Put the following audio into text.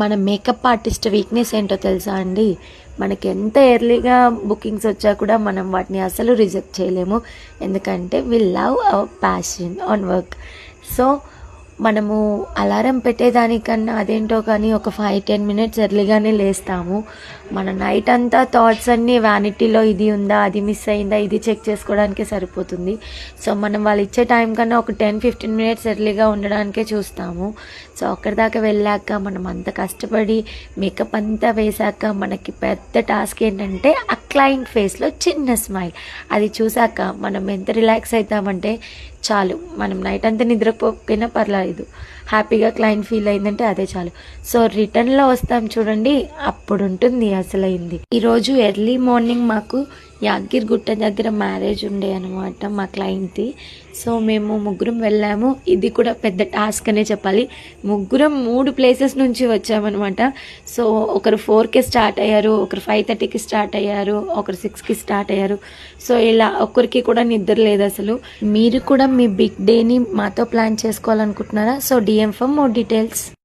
మన makeup artist weakness ఏంటో తెలుసా అండి? మనకి ఎంత ఎర్లీగా బుకింగ్స్ వచ్చా కూడా మనం వాటిని అసలు రిజెక్ట్ చేయలేము. ఎందుకంటే we love our passion on work so మనము అలారం పెట్టేదానికన్నా అదేంటో కానీ ఒక ఫైవ్ టెన్ మినిట్స్ ఎర్లీగానే లేస్తాము. మన నైట్ అంతా థాట్స్ అన్నీ వ్యానిటీలో ఇది ఉందా అది మిస్ అయిందా ఇది చెక్ చేసుకోవడానికే సరిపోతుంది. సో మనం వాళ్ళు ఇచ్చే టైం కన్నా ఒక టెన్ ఫిఫ్టీన్ మినిట్స్ ఎర్లీగా ఉండడానికే చూస్తాము. సో అక్కడి దాకా వెళ్ళాక మనం అంత కష్టపడి మేకప్ అంతా వేశాక మనకి పెద్ద టాస్క్ ఏంటంటే ఆ క్లయింట్ ఫేస్లో చిన్న స్మైల్ అది చూసాక మనం ఎంత రిలాక్స్ అవుతామంటే చాలు. మనం నైట్ అంతా నిద్రపోకపోయినా పర్లేదు. హ్యాపీగా క్లయింట్ ఫీల్ అయిందంటే అదే చాలు. సో రిటర్న్లో వస్తాం చూడండి. అప్పుడు ఉంటుంది అసలైంది. ఈరోజు ఎర్లీ మార్నింగ్ మాకు యాదగిరి గుట్ట దగ్గర మ్యారేజ్ ఉండే అనమాట మా క్లయింట్ది సో మేము ముగ్గురం వెళ్ళాము. ఇది కూడా పెద్ద టాస్క్ అనే చెప్పాలి. ముగ్గురం మూడు ప్లేసెస్ నుంచి వచ్చామన్నమాట సో ఒకరు ఫోర్కి స్టార్ట్ అయ్యారు ఒకరు ఫైవ్ థర్టీకి స్టార్ట్ అయ్యారు ఒకరు సిక్స్కి స్టార్ట్ అయ్యారు. సో ఇలా ఒక్కరికి కూడా నిద్ర లేదు అసలు. మీరు కూడా మీ బిగ్ డేని మాతో plan చేసుకోవాలనుకుంటున్నారా? So DM for more details